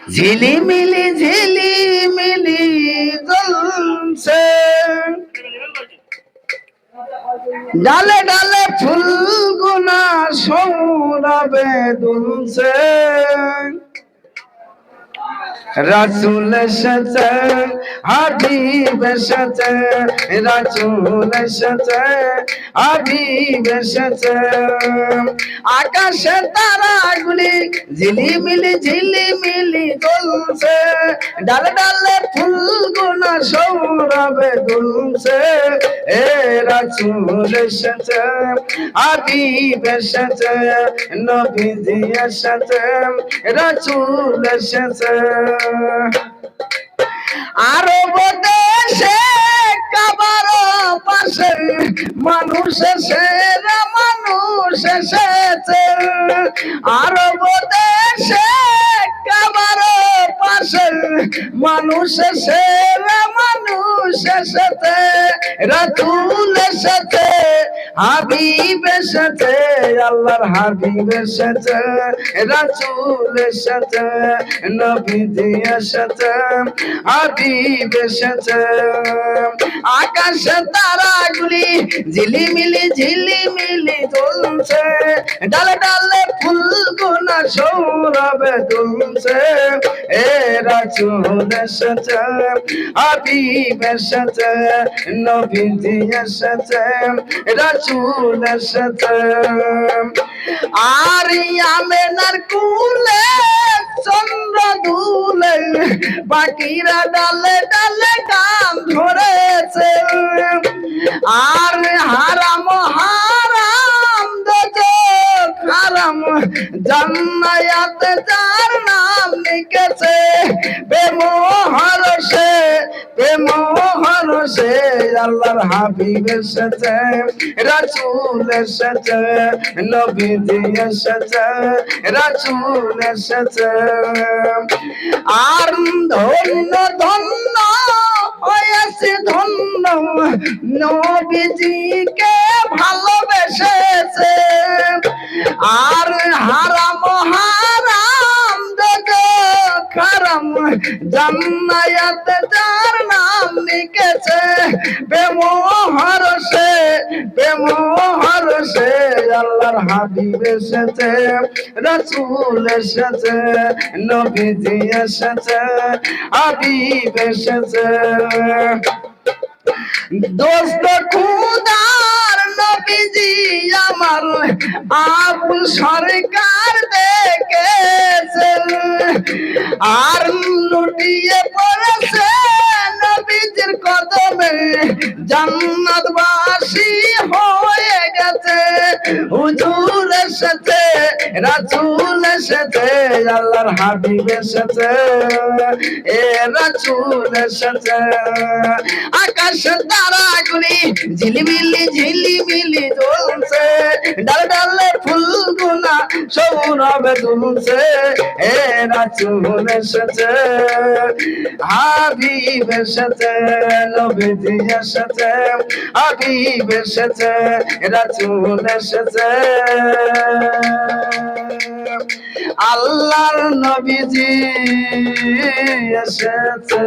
ঝিলিমিলি ঝিলিমিলি জ্বলছে ডালে ডালে ফুল গুনা সৌরভে দুলছে রাসুল এসেছে, হাবিব এসেছে, রাসুল এসেছে, হাবিব এসেছে। আকাশে তারাগুলি ঝিলিমিলি ঝিলিমিলি জ্বলছে ডালে ডালে ফুল গুনা সৌরভে দুলছে এ রাসুল এসেছে, হাবিব এসেছে, নবীজি এসেছে রাসুল এসেছে। আরব দেশে কাবার পাশে মানুষ এসেরা মানুষ এসেছে। আরব দেশে মানুষ এসেরা মানুষ এসেছে রাতুল এসেছে হাবিব এসেছে আল্লাহর হাবিব এসেছে রাসূল এসেছে নবীজি এসেছে হাবিব এসেছে আকাশে তারাগুলি ঝিলিমিলি ঝিলিমিলি ডালে ডালে সৌরভে দুলছে এ রাসূল এসেছে, হাবিব এসেছে, নবীজি এসেছে রাসূল এসেছে। আর আমেনার কুলে, চন্দ্র দুলে, বাকিরা ডালে ডালে গান ধরেছে। আর হারাম হারাম দোজখ হারাম যার নাম লিখেছে, বেমোহর সে বেমোহর সে, আল্লাহর হাবিব এসেছে এসেছে, নবীজি এসেছে এসেছে। আর ধন্য ধন্য, হয়েছে ধন্য, নবীজিকে ভালোবেসেছে। আর হারাম খারাম জান্নায়াত যার নাম লিখেছে, বেমোহর সে বেমোহর সে, আল্লাহর হাবিব এসেছে, রাসূল এসেছে, নবীজি এসেছে, হাবিব এসেছে। দোস্ত খুদার নবীজি আমার আবুল সরকার দেখেছেন। আর লুটিয়ে পড়েছে নবীজির কদমে। জান্নাতবাসী হয়ে গেছে, হুজুর এসেছে, রাসূল এসেছে, আল্লাহর হাবিব এসেছে, এ রাসূল এসেছে। আকাশ তারাগুলি ঝিলিমিলি ঝিলিমিলি জ্বলছে ডাল ডালে ফুলগুলা সৌরভে দুলছে, এ রাসূল এসেছে। হাবিব এসেছে, নবীজি এসেছে, হাবিব এসেছে রাসূল এসেছে। আল্লাহর নবীজি এসেছে।